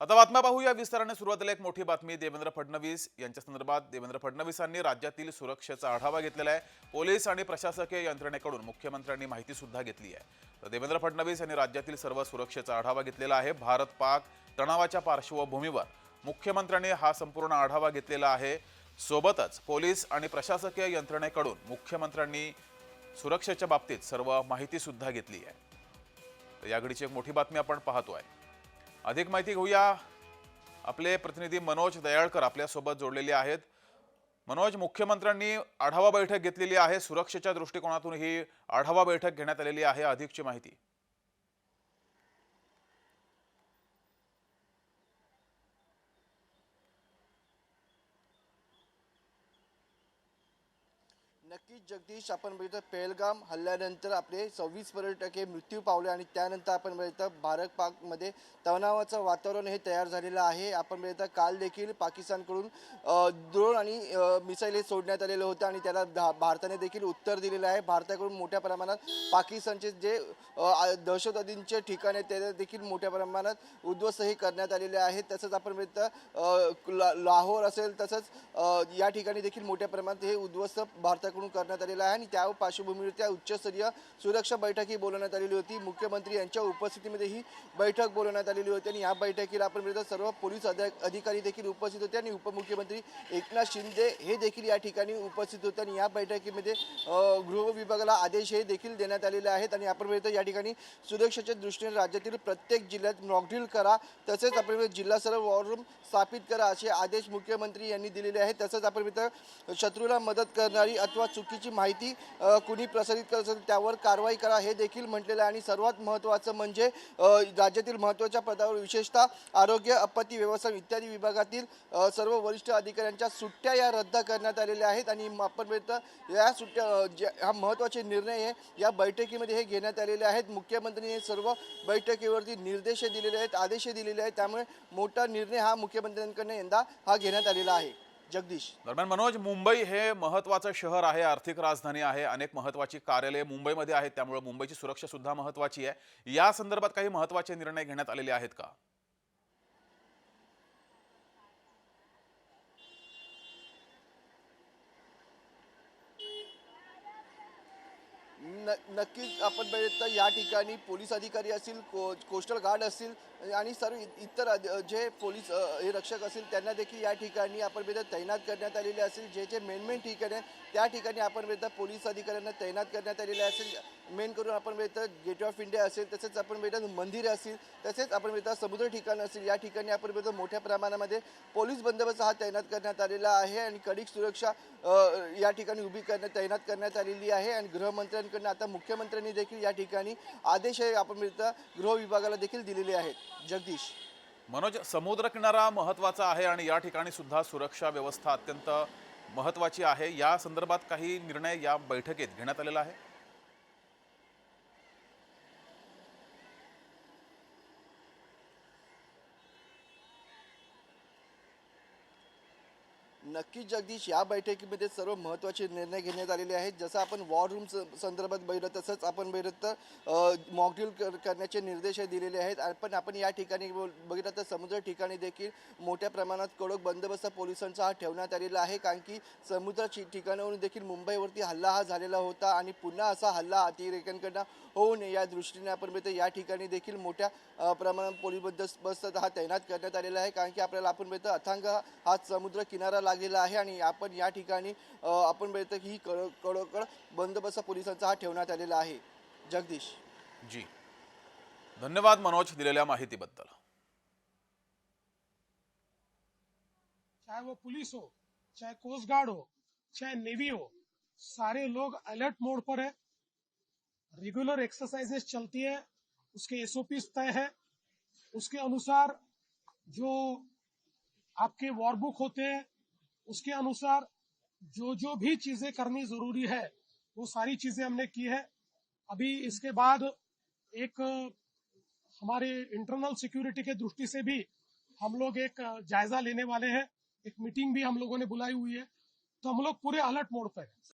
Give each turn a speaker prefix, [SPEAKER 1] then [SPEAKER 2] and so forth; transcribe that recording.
[SPEAKER 1] आता बातम्या पाहूया. विस्ताराने सुरुवातीला एक मोठी बातमी. देवेंद्र फडणवीस यांच्या संदर्भात देवेंद्र फडणवीसांनी राज्यातील सुरक्षेचा आढावा घेतलेला आहे. पोलीस आणि प्रशासकीय यंत्रणेकडून मुख्यमंत्र्यांनी माहिती सुद्धा घेतली आहे. तर देवेंद्र फडणवीस यांनी राज्यातील सर्व सुरक्षेचा आढावा घेतलेला आहे. भारत पाक तणावाच्या पार्श्वभूमीवर मुख्यमंत्र्यांनी हा संपूर्ण आढावा घेतलेला आहे. सोबतच पोलीस आणि प्रशासकीय यंत्रणेकडून मुख्यमंत्र्यांनी सुरक्षेच्या बाबतीत सर्व माहिती सुद्धा घेतली आहे. तर या घडीची एक मोठी बातमी आपण पाहतो आहे अधिक माहिती घेऊया. आपले प्रतिनिधी मनोज दयाळकर आपल्यासोबत जोडलेले आहेत. मनोज मुख्यमंत्र्यांनी आढावा बैठक घेतलेली आहे. सुरक्षेच्या दृष्टिकोनातून ही आढावा बैठक घेण्यात आलेली आहे. अधिकची माहिती.
[SPEAKER 2] नक्कीच जगदीश आपण बघितलं पेहलगाम हल्ल्यानंतर आपले सव्वीस पर्यटक हे मृत्यू पावले आणि त्यानंतर आपण बघितलं भारत पाकमध्ये तणावाचं वातावरण हे तयार झालेलं आहे. आपण बघितलं काल देखील पाकिस्तानकडून द्रोण ड्रोन आणि मिसाईल हे सोडण्यात आलेलं होतं आणि त्याला भा- भारताने देखील उत्तर दिलेलं आहे. भारताकडून मोठ्या प्रमाणात पाकिस्तानचे जे दहशतवादींचे ठिकाण आहे ते देखील मोठ्या प्रमाणात उद्ध्वस्त हे करण्यात आलेले आहे. तसंच आपण बघितलं लाहोर असेल तसंच या ठिकाणी देखील मोठ्या प्रमाणात हे उद्ध्वस्त भारताकडून करण्यात आलेलं आहे आणि त्या पार्श्वभूमीवर त्या उच्चस्तरीय सुरक्षा बैठक ही बोलवण्यात आलेली होती. मुख्यमंत्री यांच्या उपस्थितीमध्ये ही बैठक बोलवण्यात आलेली होती आणि या बैठकीला आपण मिळतो सर्व पोलीस अधिकारी देखील उपस्थित होते आणि उपमुख्यमंत्री एकनाथ शिंदे हे देखील या ठिकाणी उपस्थित होते आणि या बैठकीमध्ये गृह विभागाला आदेश हे देखील देण्यात आलेले आहेत आणि आपण मिळतो या ठिकाणी सुरक्षेच्या दृष्टीने राज्यातील प्रत्येक जिल्ह्यात मॉकड्रिल करा तसेच आपण जिल्हा सर्व वॉर रूम स्थापित करा असे आदेश मुख्यमंत्री यांनी दिलेले आहेत. तसंच आपण मित्र शत्रूला मदत करणारी अथवा चुकीची माहिती कुणी प्रसारित करत असेल त्यावर कारवाई करा हे देखील म्हटलेलं आहे. आणि सर्वात महत्त्वाचं म्हणजे राज्यातील महत्त्वाच्या पदावर विशेषतः आरोग्य आपत्ती व्यवस्थापन इत्यादी विभागातील सर्व वरिष्ठ अधिकाऱ्यांच्या सुट्ट्या या रद्द करण्यात आलेल्या आहेत. आणि म- आपण या सुट्ट्या ज्या- हा महत्त्वाचे निर्णय हे या बैठकीमध्ये हे घेण्यात आलेले आहेत. मुख्यमंत्र्यांनी हे सर्व बैठकीवरती निर्देश दिलेले आहेत आदेश दिलेले आहेत. त्यामुळे मोठा निर्णय हा मुख्यमंत्र्यांकडनं यंदा हा घेण्यात आलेला आहे. जगदीश.
[SPEAKER 1] दरम्यान मनोज मुंबई हे महत्वाचं शहर आहे आर्थिक राजधानी आहे अनेक महत्वाची कार्यालये मुंबईमध्ये आहेत त्यामुळे मुंबईची सुरक्षा सुद्धा महत्वाची आहे. या संदर्भात काही महत्त्वाचे निर्णय घेण्यात आलेले आहेत का?
[SPEAKER 2] न नक्कीच आपण बघितलं या ठिकाणी पोलीस अधिकारी असतील को कोस्टल गार्ड असतील आणि सर्व इ- इतर जे पोलीस हे रक्षक असतील त्यांना देखील या ठिकाणी आपण बघितलं तैनात करण्यात आलेले असेल जे जे मेन मेन ठिकाणी आहेत त्या ठिकाणी आपण बघितलं पोलीस अधिकाऱ्यांना तैनात करण्यात आलेले असेल मेन करून आपण बघितलं गेट ऑफ इंडिया असेल तसेच आपण बघितलं मंदिर असतील तसेच आपण बघितलं समुद्र ठिकाण असतील या ठिकाणी आपण बघितलं मोठ्या प्रमाणामध्ये पोलीस बंदोबस्त हा तैनात करण्यात आलेला आहे आणि कडीक सुरक्षा या ठिकाणी उभी करण्यात तैनात करण्यात आलेली आहे आणि गृहमंत्र्यांकडनं आता मुख्यमंत्र्यांनी देखील या ठिकाणी आदेश आपण बघितलं गृह विभागाला देखील दिलेले आहेत. जगदीश.
[SPEAKER 1] मनोज समुद्रकिनारा महत्त्वाचा महत्त्वाचा आहे आणि या ठिकाणी सुद्धा सुरक्षा व्यवस्था अत्यंत महत्वाची आहे. या संदर्भात काही निर्णय या बैठकीत घेण्यात आलेला आहे.
[SPEAKER 2] नक्कीच जगदीश या बैठकीमध्ये सर्व महत्त्वाचे निर्णय घेण्यात आलेले आहेत. जसं आपण वॉर रूम स- संदर्भात बघितलं तसंच आपण बघितलं तर मॉकड्रिल कर करण्याचे निर्देश दिलेले आहेत. आणि पण आपण या ठिकाणी बघितलं तर समुद्र ठिकाणी देखील मोठ्या प्रमाणात कडक बंदोबस्त पोलिसांचा हा ठेवण्यात आलेला आहे. कारण की समुद्र ठिकाणावरून देखील मुंबईवरती हल्ला हा झालेला होता आणि पुन्हा असा हल्ला अतिरेक्यांकडनं होऊ नये या दृष्टीने आपण बघितलं या ठिकाणी देखील मोठ्या प्रमाणात पोलीस बंदोबस्त हा तैनात करण्यात आलेला आहे. कारण की आपल्याला आपण बघितलं अथांग हा समुद्र किनारा लागलेला आहे आणि आपण या ठिकाणी आपण बघितलं की ही कड कडोकड बंदोबस्त पोलिसांचा हा ठेवण्यात आलेला आहे. जगदीश.
[SPEAKER 1] जी. धन्यवाद मनोज दिलेल्या माहितीबद्दल.
[SPEAKER 3] चाहे वो पुलिस हो चाहे कोस्ट गार्ड हो चाहे नेवी हो सारे लोग अलर्ट मोड पर है। रेगुलर एक्सरसाइजेस चलती है उसके एसओपी तय है। उसके अनुसार जो आपके वॉरबुक होते हैं उसके अनुसार जो जो भी चीज़ें करनी ज़रूरी है, वो सारी चीज़ें हमने की है। अभी इसके बाद एक, हमारे इंटरनल सिक्योरिटी के दृष्टि से भी हम लोग एक जायजा लेने वाले हैं। एक मीटिंग भी हम लोगों ने बुलाई हुई है। तो हम लोग पूरे अलर्ट मोड पर हैं।